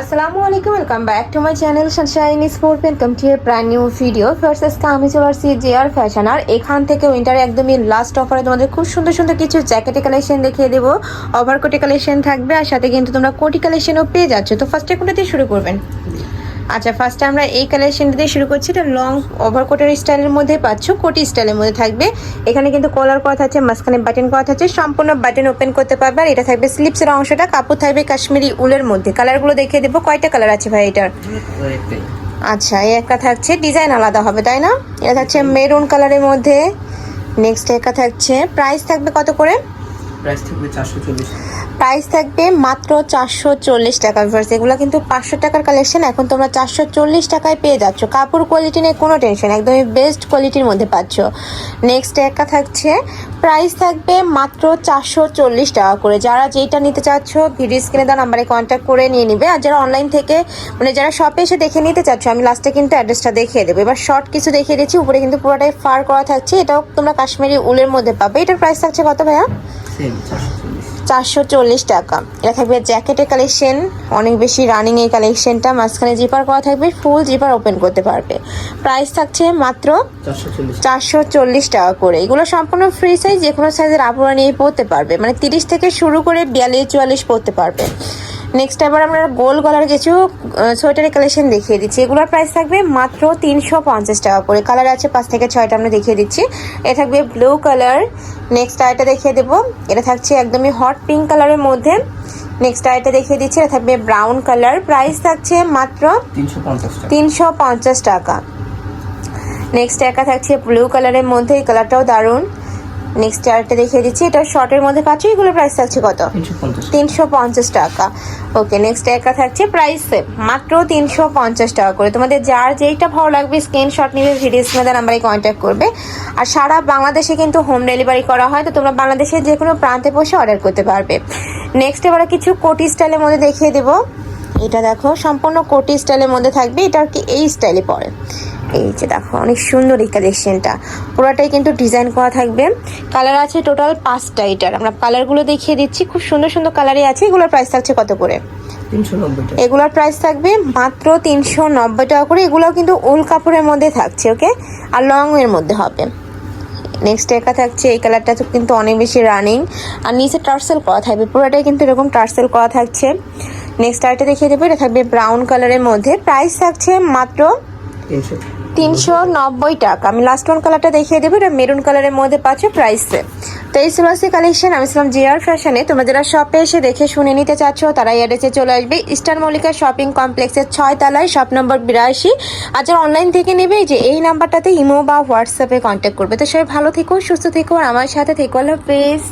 আসসালামু আলাইকুম welcome back to my channel sunshine sport welcome to a brand new video first আজকে আমি চলে আসছি জে আর ফ্যাশন আর এখান থেকে উইন্টারে একদমই লাস্ট অফারে তোমাদের খুব সুন্দর সুন্দর কিছু জ্যাকেটে কালেকশন দেখিয়ে দেবো। ওভারকোটে কালেকশন থাকবে আর সাথে কিন্তু তোমরা কোটি কালেকশনও পেয়ে যাচ্ছ। তো ফার্স্টে কোনটা দিয়ে শুরু করবেন? আচ্ছা ফার্স্টে আমরা এই কালেকশনটা দিয়ে শুরু করছি। এটা লং ওভারকোটের স্টাইলের মধ্যে পাচ্ছ কোটি স্টাইলের মধ্যে থাকবে। এখানে কিন্তু কলার করা থাকছে মাঝখানে বাটন করা থাকছে সম্পূর্ণ বাটন ওপেন করতে পারবে। আর এটা থাকবে স্লিপসের অংশটা কাপড় থাকবে কাশ্মীরি উলের মধ্যে। কালারগুলো দেখিয়ে দেবো কয়টা কালার আছে ভাই এটার? আচ্ছা এই একটা থাকছে ডিজাইন আলাদা হবে তাই না? এটা থাকছে মেরুন কালারের মধ্যে নেক্সট একটা থাকছে প্রাইস থাকবে কত করে? প্রাইস থাকবে মাত্র চারশো চল্লিশ টাকা ভিউয়ার্স এগুলো কিন্তু পাঁচশো টাকার কালেকশন এখন তোমরা চারশো চল্লিশ টাকায় পেয়ে যাচ্ছ। কাপড় কোয়ালিটি নিয়ে কোনো টেনশন একদমই বেস্ট কোয়ালিটির মধ্যে পাচ্ছ। নেক্সট একটা থাকছে। প্রাইস থাকবে মাত্র চারশো চল্লিশ টাকা করে। যারা যেটা নিতে চাচ্ছ ভিডিও স্ক্রিনে দেওয়া নাম্বারে কন্ট্যাক্ট করে নিয়ে নিবে। আর যারা অনলাইন থেকে মানে যারা শপে এসে দেখে নিতে চাচ্ছ, আমি লাস্টে কিন্তু অ্যাড্রেসটা দেখিয়ে দেবো। এবার শর্ট কিছু দেখিয়ে দিচ্ছি। উপরে কিন্তু পুরোটাই ফার করা থাকছে। এটাও তোমরা কাশ্মীরি উলের মধ্যে পাবে। এটার প্রাইস থাকছে কত ভাইয়া? চারশো চল্লিশ। টাকা। এটা থাকবে জ্যাকেটের কালেকশন অনেক বেশি রানিং এই কালেকশনটা মাঝখানে জিপার করা থাকবে ফুল জিপার ওপেন করতে পারবে। প্রাইস থাকছে মাত্র চারশো চল্লিশ। চারশো চল্লিশ টাকা করে। এগুলো সম্পূর্ণ ফ্রি সাইজ যে কোনো সাইজের আপুরা নিয়ে পড়তে পারবে। মানে তিরিশ থেকে শুরু করে বিয়াল্লিশ চুয়াল্লিশ পড়তে পারবে। নেক্সট এবার আমরা গোল গলার কিছু সোয়েটারের কালেকশন দেখিয়ে দিচ্ছি। এগুলোর প্রাইস থাকবে মাত্র তিনশো পঞ্চাশ টাকা করে। কালার আছে পাঁচ থেকে ছয়টা আমরা দেখিয়ে দিচ্ছি। এটা থাকবে ব্লু কালার নেক্সট আইটা দেখিয়ে দেবো। এটা থাকছে একদমই হট পিঙ্ক কালারের মধ্যে। নেক্সট আইটা দেখিয়ে দিচ্ছি এটা থাকবে ব্রাউন কালার প্রাইস থাকছে মাত্র তিনশো পঞ্চাশ টাকা। তিনশো পঞ্চাশ টাকা। নেক্সট একা থাকছে ব্লু কালারের মধ্যে। এই কালারটাও দারুণ। নেক্সট আরেকটা দেখিয়ে দিচ্ছি। এটা শর্টের মধ্যে পাচ্ছ এগুলো প্রাইস থাকছে কত? তিনশো পঞ্চাশ। টাকা। ওকে নেক্সট একা থাকছে প্রাইস মাত্র তিনশো পঞ্চাশ টাকা করে। তোমাদের যার যেইটা ভালো লাগবে স্ক্রিনশট নিবে ভিডিও স্ক্রিনে নাম্বারে কন্ট্যাক্ট করবে। আর সারা বাংলাদেশে কিন্তু হোম ডেলিভারি করা হয় তো তোমরা বাংলাদেশের যে কোনো প্রান্তে বসে অর্ডার করতে পারবে। নেক্সট এবার কিছু কোটি স্টাইলের মধ্যে দেখিয়ে দেবো। এটা দেখো সম্পূর্ণ কোটি স্টাইলের মধ্যে থাকবে। এটা আর কি এই স্টাইলে পরে এই যে দেখো অনেক সুন্দর এই কালেকশনটা পুরোটাই কিন্তু ডিজাইন করা থাকবে। কালার আছে টোটাল পাঁচটা এটার। আমরা কালারগুলো দেখিয়ে দিচ্ছি। খুব সুন্দর সুন্দর কালারই আছে। এগুলোর প্রাইস থাকছে কত করে? এগুলোর প্রাইস থাকবে মাত্র তিনশো নব্বই টাকা করে। এগুলোও কিন্তু উল কাপড়ের মধ্যে থাকছে ওকে আর লং এর মধ্যে হবে। নেক্সট একা থাকছে। এই কালারটা তো কিন্তু অনেক বেশি রানিং আর নিচে টার্সেল করা থাকবে। পুরোটাই কিন্তু এরকম টার্সেল করা থাকছে। নেক্সট আরেকটা দেখিয়ে দেবো। এটা থাকবে ব্রাউন কালারের মধ্যে। প্রাইস থাকছে মাত্র তিনশো নব্বই টাকা। আমি লাস্ট ওয়ান কালারটা দেখিয়ে দেবো, এটা মেরুন কালারের মধ্যে পাচ্ছ প্রাইসে তো এই সিলাসি কালেকশন আমি ছিলাম জিআর ফ্যাশনে তোমরা যারা শপে এসে দেখে শুনে নিতে চাচ্ছ, তারা এড্রেসে চলে আসবে। ইস্টার মল্লিকা শপিং কমপ্লেক্সের ছয় তলায় শপ নম্বর বিরাশি। আর যারা অনলাইন থেকে নেবে যে এই নাম্বারটাতে ইমো বা হোয়াটসঅ্যাপে কন্ট্যাক্ট করবে। তো সবাই ভালো থেকো, সুস্থ থেকো, আর আমার সাথে থেকো আল্লাহ হাফেজ।